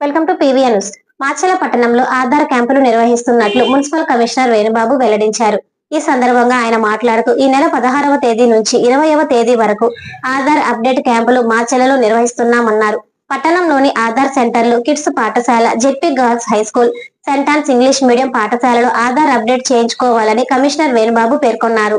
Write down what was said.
Welcome to PVN news. Macherla పట్టణంలో ఆధార్ క్యాంపులు నిర్వహిస్తున్నట్లు మున్సిపల్ కమిషనర్ వేణుబాబు వెల్లడించారు. ఈ సందర్భంగా ఆయన మాట్లాడుతూ ఈ నెల పదహారవ తేదీ నుంచి ఇరవైవ తేదీ వరకు ఆధార్ అప్డేట్ క్యాంపులు మాచలలో నిర్వహిస్తున్నామన్నారు. పట్టణంలోని ఆధార్ సెంటర్లు కిడ్స్ పాఠశాల జెడ్పీ గర్ల్స్ హై స్కూల్ సెంటాన్స్ ఇంగ్లీష్ మీడియం పాఠశాలలో ఆధార్ అప్డేట్ చేయించుకోవాలని కమిషనర్ వేణుబాబు పేర్కొన్నారు.